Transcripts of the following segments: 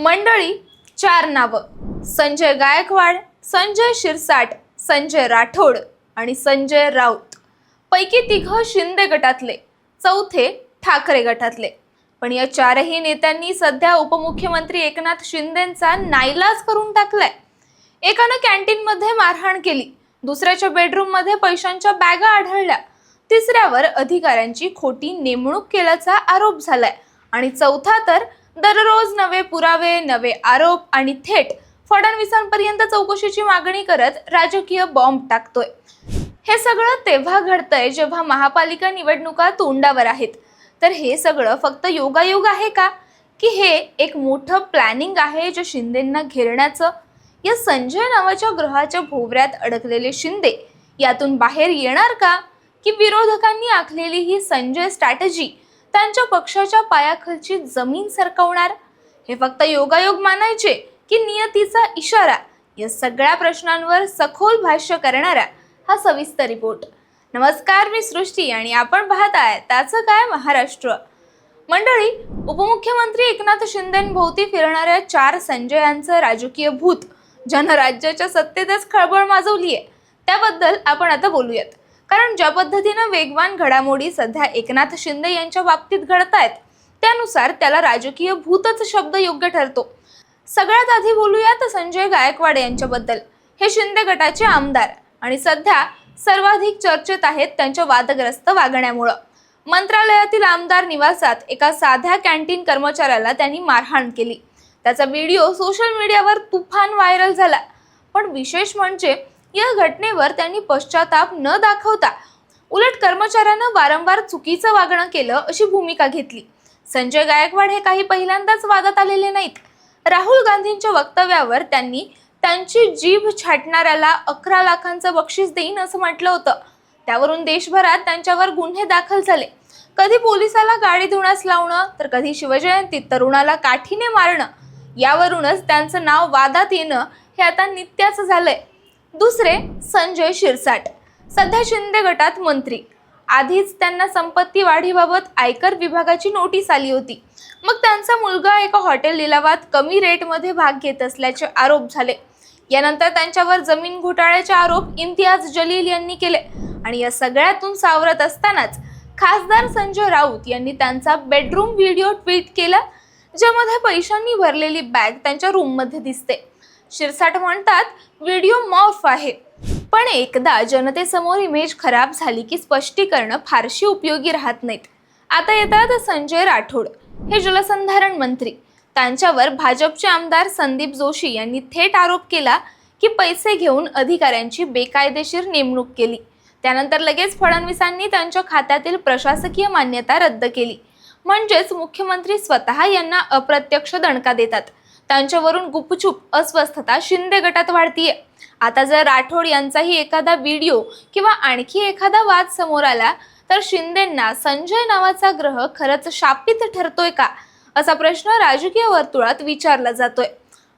मंडळी चार नावं. संजय गायकवाड संजय शिरसाट संजय राठोड आणि संजय राऊत. पैकी तिघं शिंदे गटातले चौथे ठाकरे गटातले. पण या चारही नेत्यांनी सध्या उपमुख्यमंत्री एकनाथ शिंदेंचा नाईलाज करून टाकलाय. एकानं कॅन्टीनमध्ये मारहाण केली दुसऱ्याच्या बेडरूममध्ये पैशांच्या बॅगा आढळल्या तिसऱ्यावर अधिकाऱ्यांची खोटी नेमणूक केल्याचा आरोप झालाय. आणि चौथा तर दररोज नवे पुरावे नवे आरोप आणि थेट फडणवीसांपर्यंत चौकशीची मागणी करत राजकीय बॉम्ब टाकतोय. हे सगळं तेव्हा घडतंय जेव्हा महापालिका निवडणुका तोंडावर आहेत. तर हे सगळं फक्त योगायोग आहे का? की हे एक मोठं प्लॅनिंग आहे जे शिंदेंना घेरण्याचं? या संजय नावाच्या ग्रहाच्या भोवऱ्यात अडकलेले शिंदे यातून बाहेर येणार का? की विरोधकांनी आखलेली ही संजय स्ट्रॅटजी त्यांच्या पक्षाच्या पायाखालची जमीन सरकवणार? हे फक्त योगायोग मानायचे की नियतीचा इशारा या सगळ्या प्रश्नांवर सखोल भाष्य करणारा हा सविस्तर रिपोर्ट. नमस्कार मी सृष्टी आणि आपण पाहत आहे त्याचं काय महाराष्ट्र. मंडळी उपमुख्यमंत्री एकनाथ शिंदेभोवती फिरणाऱ्या चार संजयांचं राजकीय भूत ज्यानं राज्याच्या सत्तेतच खळबळ माजवली आहे त्याबद्दल आपण आता बोलूयात. कारण ज्या पद्धतीनं वेगवान घडामोडी सध्या एकनाथ शिंदे यांच्या बाबतीत घडत आहेत त्यानुसार त्याला राजकीय भूतच शब्द योग्य ठरतो. सगळ्यात आधी बोलूयात संजय गायकवाड यांच्याबद्दल. हे शिंदे गटाचे आमदार आणि सध्या सर्वाधिक चर्चेत आहेत त्यांच्या वादग्रस्त वागण्यामुळं. मंत्रालयातील आमदार निवासात एका साध्या कॅन्टीन कर्मचाऱ्याला त्यांनी मारहाण केली. त्याचा व्हिडिओ सोशल मीडियावर तुफान व्हायरल झाला. पण विशेष म्हणजे या घटनेवर त्यांनी पश्चाताप न दाखवता उलट कर्मचाऱ्यानं वारंवार चुकीचं वागणं केलं अशी भूमिका घेतली. संजय गायकवाड हे काही पहिल्यांदाच वादात आलेले नाहीत. राहुल गांधींच्या वक्तव्यावर त्यांनी त्यांची जीभ छाटणाऱ्याला अकरा लाखांचं बक्षीस देईन असं म्हटलं होतं. त्यावरून देशभरात त्यांच्यावर गुन्हे दाखल झाले. कधी पोलिसाला गाडी धुण्यास लावणं तर कधी शिवजयंतीत तरुणाला काठीने मारणं यावरूनच त्यांचं नाव वादात येणं हे आता नित्याचं झालंय. दुसरे संजय शिरसाट. सध्या शिंदे गटात मंत्री. आधीच त्यांना संपत्ती वाढीबाबत आयकर विभागाची नोटीस आली होती. मग त्यांचा मुलगा एका हॉटेल लिलावात कमी रेटमध्ये भाग घेत असल्याचे आरोप झाले. यानंतर त्यांच्यावर जमीन घोटाळ्याचे आरोप इम्तियाज जलील यांनी केले आणि या सगळ्यातून सावरत असतानाच खासदार संजय राऊत यांनी त्यांचा बेडरूम व्हिडिओ ट्विट केला ज्यामध्ये पैशांनी भरलेली बॅग त्यांच्या रूममध्ये दिसते. शिरसाट म्हणतात व्हिडिओ मॉफ आहे. पण एकदा जनतेसमोर इमेज खराब झाली की स्पष्टीकरणं फारशी उपयोगी राहत नाहीत. आता येतात संजय राठोड हे जलसंधारण मंत्री. त्यांच्यावर भाजपचे आमदार संदीप जोशी यांनी थेट आरोप केला की पैसे घेऊन अधिकाऱ्यांची बेकायदेशीर नेमणूक केली. त्यानंतर लगेच फडणवीसांनी त्यांच्या खात्यातील प्रशासकीय मान्यता रद्द केली. म्हणजेच मुख्यमंत्री स्वतः यांना अप्रत्यक्ष दणका देतात. त्यांच्यावरून गुपचूप अस्वस्थता शिंदे गटात वाढतीये. आता जर राठोड यांचाही एखादा व्हिडिओ किंवा आणखी एखादा वाद समोर आला तर शिंदेंना संजय नावाचा ग्रह खरंच शापित ठरतोय का? असा प्रश्न राजकीय वर्तुळात विचारला जातोय.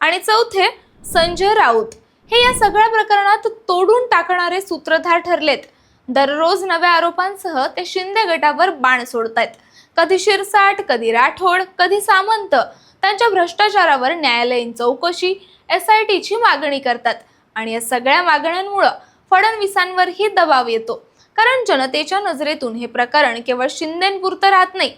आणि चौथे संजय राऊत. हे या सगळ्या प्रकरणात तोडून टाकणारे सूत्रधार ठरलेत. दररोज नव्या आरोपांसह ते शिंदे गटावर बाण सोडतायत. कधी शिरसाट कधी राठोड कधी सामंत. त्यांच्या भ्रष्टाचारावर न्यायालयीन चौकशी एस आय टीची मागणी करतात. आणि या सगळ्या मागण्यांमुळं फडणवीसांवरही दबाव येतो. कारण जनतेच्या नजरेतून हे प्रकरण केवळ शिंदेपुरतं राहत नाही.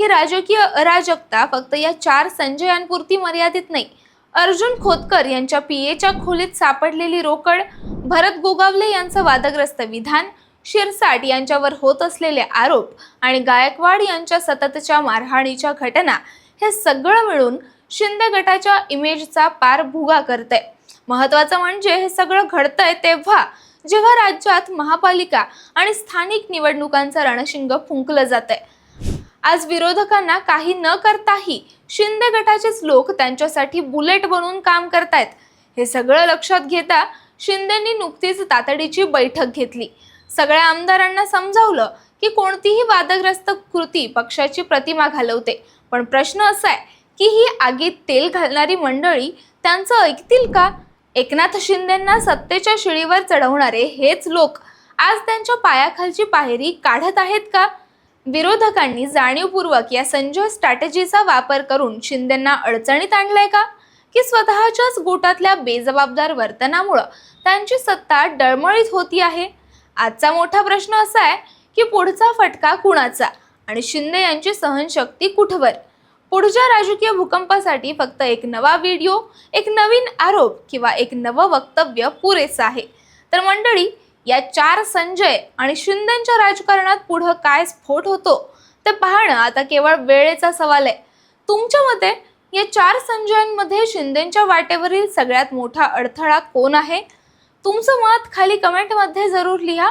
ही राजकीय अराजकता फक्त या चार संजयांपुरती मर्यादित नाही. अर्जुन खोतकर यांच्या पीएच्या खोलीत सापडलेली रोकड भरत गोगावले यांचं वादग्रस्त विधान शिरसाट यांच्यावर होत असलेले आरोप आणि गायकवाड यांच्या सततच्या मारहाणीच्या घटना हे सगळं मिळून शिंदे गटाच्या इमेजचा पार भुगा करते महत्वाचं म्हणजे हे सगळं घडतंय तेव्हा जेव्हा राज्यात महापालिका आणि स्थानिक निवडणुकांचं रणशिंग फुंकलं जातंय. आज विरोधकांना काही न करताही शिंदे गटाचेच लोक त्यांच्यासाठी बुलेट बनवून काम करतायत. हे सगळं लक्षात घेता शिंदेंनी नुकतीच तातडीची बैठक घेतली. सगळ्या आमदारांना समजावलं की कोणतीही वादग्रस्त कृती पक्षाची प्रतिमा घालवते. पण प्रश्न असा आहे की ही आगीत तेल घालणारी मंडळी त्यांचं ऐकतील का? एकनाथ शिंदेंना सत्तेच्या शिळीवर चढवणारे हेच लोक आज त्यांच्या पायाखालची पायरी काढत आहेत का? विरोधकांनी जाणीवपूर्वक या संजय स्ट्रॅटेजीचा वापर करून शिंदेंना अडचणीत आणलंय का? की स्वतःच्याच गोटातल्या बेजबाबदार वर्तनामुळं त्यांची सत्ता डळमळीत होती आहे? आजचा मोठा प्रश्न असा आहे की पुढचा फटका कुणाचा? आणि शिंदे यांची सहनशक्ती कुठवर? पुढच्या राजकीय भूकंपासाठी फक्त एक नवा व्हिडिओ एक नवीन आरोप किंवा एक नवं वक्तव्य पुरेसं आहे. तर मंडळी या चार संजय आणि शिंदेच्या राजकारणात पुढं काय स्फोट होतो ते पाहणं आता केवळ वेळेचा सवाल आहे. तुमच्या मते या चार संजयांमध्ये शिंदेच्या वाटेवरील सगळ्यात मोठा अडथळा कोण आहे? तुमचं मत खाली कमेंटमध्ये जरूर लिहा.